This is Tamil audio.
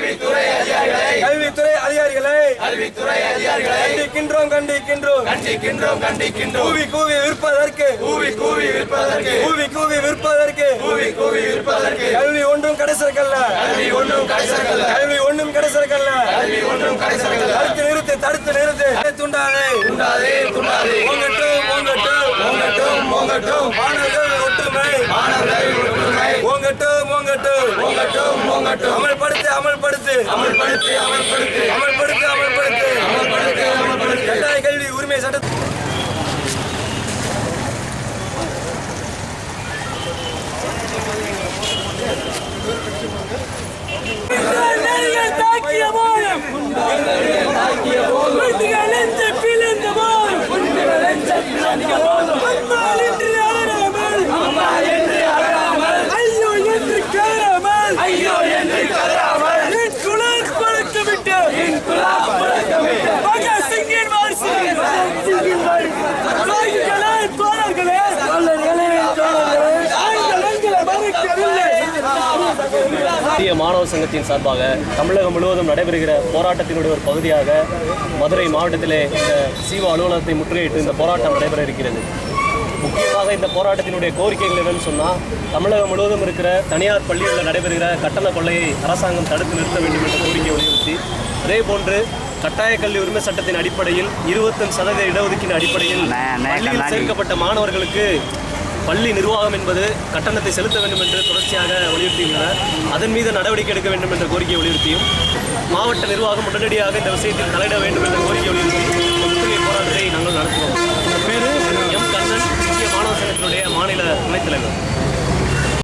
கல்வித்துறை அதிகாரிகளை கல்வித்துறை அதிகாரிகளை கண்டிக்கின்றோம் கண்டிக்கின்றோம். கண்டிக்கின்றோம் கண்டிக்கின்றோம். கூவி கூவி விற்பதற்கு. கூவி கூவி விற்பதற்கு. கூவி கூவி விற்பதற்கு. கூவி கூவி விற்பதற்கு. கல்வி ஒன்றும் கடைசற்கல்ல கல்வி ஒன்றும் கடைசல்கள் கல்வி ஒன்றும் கடைசற்கல்ல கல்வி ஒன்றும் கடைசல்கள் தடுத்து நிறுத்து தடுத்து நிறுத்து. துண்டாதே துண்டாதே துண்டாதே. ஓங்கட்டும் ஓங்கட்டும் ஓங்கட்டும் ஓங்கட்டும் மாணவர்கள் ஒற்றுமை. மாணவர்கள் ஓங்கட்டும் ஓங்கட்டும் ஓங்கட்டும் ஓங்கட்டும் அமல்படுத்து அமல்படுத்து அமல்படுத்தி. அமல்படுத்தி அமல்படுத்து. அமல்படுத்து அமல்படுத்தி. இந்திய மாணவர் சங்கத்தின் சார்பாக தமிழகம் முழுவதும் நடைபெறுகிற போராட்டத்தினுடைய ஒரு பகுதியாக மதுரை மாவட்டத்திலே இந்த சீவ அலுவலகத்தை முற்றுகையிட்டு இந்த போராட்டம் நடைபெற இருக்கிறது. முக்கியமாக இந்த போராட்டத்தினுடைய கோரிக்கைகள் என்னன்னு சொன்னால் தமிழகம் முழுவதும் இருக்கிற தனியார் பள்ளிகளில் நடைபெறுகிற கட்டண கொள்ளையை அரசாங்கம் தடுத்து நிறுத்த வேண்டும் என்ற கோரிக்கை வலியுறுத்தி அதே போன்று கட்டாய கல்வி உரிமை சட்டத்தின் அடிப்படையில் இருபத்தஞ்சு சதவீத இடஒதுக்கீடு அடிப்படையில் பள்ளியில் சேர்க்கப்பட்ட மாணவர்களுக்கு பள்ளி நிர்வாகம் என்பது கட்டணத்தை செலுத்த வேண்டும் என்று தொடர்ச்சியாக வலியுறுத்தியுள்ளனர். அதன் மீது நடவடிக்கை எடுக்க வேண்டும் என்ற கோரிக்கையை வலியுறுத்தியும் மாவட்ட நிர்வாகம் உடனடியாக இந்த விஷயத்தில் தலையிட வேண்டும் என்ற கோரிக்கை வலியுறுத்தி ஒற்றுமை போராட்டத்தை நாங்கள் நடத்துவோம் பேர் எம் கண்ணன் இந்திய மாணவ சங்கத்தினுடைய மாநில துணைத் தலைவர்.